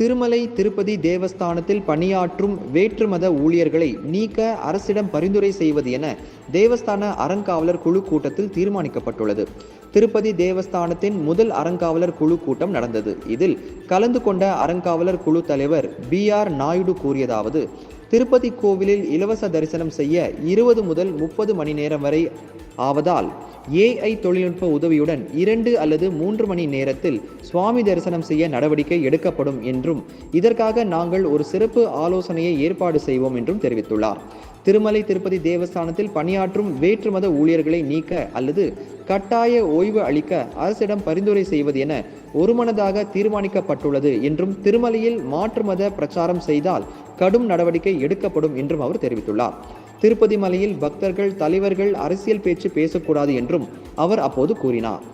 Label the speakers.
Speaker 1: திருமலை திருப்பதி தேவஸ்தானத்தில் பணியாற்றும் வேற்றுமத ஊழியர்களை நீக்க அரசிடம் பரிந்துரை செய்வது என தேவஸ்தான அறங்காவலர் குழு கூட்டத்தில் தீர்மானிக்கப்பட்டுள்ளது திருப்பதி தேவஸ்தானத்தின் முதல் அறங்காவலர் குழு கூட்டம் நடந்தது இதில் கலந்து கொண்ட அறங்காவலர் குழு தலைவர் பி ஆர் நாயுடு கூறியதாவது திருப்பதி கோவிலில் இலவச தரிசனம் செய்ய இருபது முதல் முப்பது மணி நேரம் வரை ஆவதால் ஏஐ தொழில்நுட்ப உதவியுடன் இரண்டு அல்லது மூன்று மணி நேரத்தில் சுவாமி தரிசனம் செய்ய நடவடிக்கை எடுக்கப்படும் என்றும் இதற்காக நாங்கள் ஒரு சிறப்பு ஆலோசனையை ஏற்பாடு செய்வோம் என்றும் தெரிவித்துள்ளார் திருமலை திருப்பதி தேவஸ்தானத்தில் பணியாற்றும் வேற்றுமத ஊழியர்களை நீக்க அல்லது கட்டாய ஓய்வு அளிக்க அரசிடம் பரிந்துரை செய்வது என ஒருமனதாக தீர்மானிக்கப்பட்டுள்ளது என்றும் திருமலையில் மாற்று மத பிரச்சாரம் செய்தால் கடும் நடவடிக்கை எடுக்கப்படும் என்றும் அவர் தெரிவித்துள்ளார் திருப்பதி மலையில் பக்தர்கள் தலைவர்கள் அரசியல் பேச்சு பேசக்கூடாது என்றும் அவர் அப்போது கூறினார்